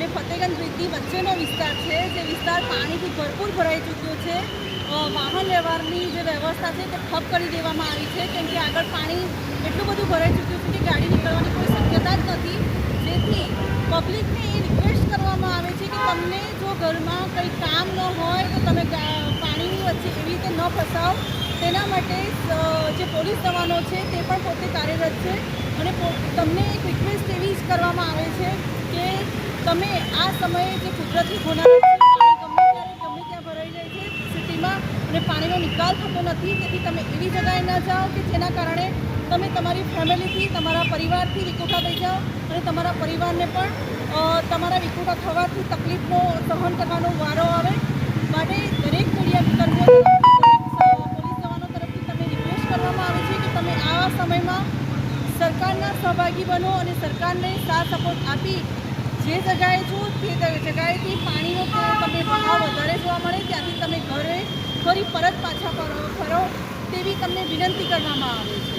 અને ફતેગંજ બ્રિજની વચ્ચેનો વિસ્તાર છે. જે વિસ્તાર પાણીથી ભરપૂર ભરાઈ ચૂક્યો છે. વાહન વ્યવહારની જે વ્યવસ્થા છે તે ઠપ કરી દેવામાં આવી છે. કેમ કે આગળ પાણી એટલું બધું ભરાઈ ચૂક્યું છે કે ગાડી નીકળવાની કોઈ શક્યતા જ નથી. જેથી પબ્લિકને એ રિક્વેસ્ટ કરવામાં આવે છે કે તમને જો ઘરમાં કંઈ કામ ન હોય, તો તમે પાણીની વચ્ચે એવી રીતે ન ફસાવ. તેના માટે જે પોલીસ જવાનો છે તે પણ પોતે કાર્યરત છે. અને તમને એક રિક્વેસ્ટ એવી જ કરવામાં આવે છે તમે આ સમયે જે કુદરતી હોનારત ગમે ત્યારે ગમે ત્યાં ભરાઈ જાય છે સિટીમાં અને પાણીનો નિકાલ થતો નથી તેથી તમે એવી જગાએ ન જાઓ કે જેના કારણે તમે તમારી ફેમિલીથી તમારા પરિવારથી વિખૂટા થઈ જાઓ અને તમારા પરિવારને પણ તમારા વિખૂટા થવાથી તકલીફનો સહન કરવાનો વારો આવે. માટે દરેક મીડિયા કર્મીઓ તરફથી, દરેક સ- પોલીસ જવાનો તરફથી તમે રિક્વેસ્ટ કરવામાં આવે છે કે તમે આવા સમયમાં સરકારના સહભાગી બનો અને સરકારને સાથ સપોર્ટ આપી જે જગાએ છો તે જગાએથી પાણીનો તમને પ્રભાવ વધારે જોવા મળે, ત્યાંથી તમે ઘરે ફરી પરત પાછા ફરો તેવી તમને વિનંતી કરવામાં આવે છે.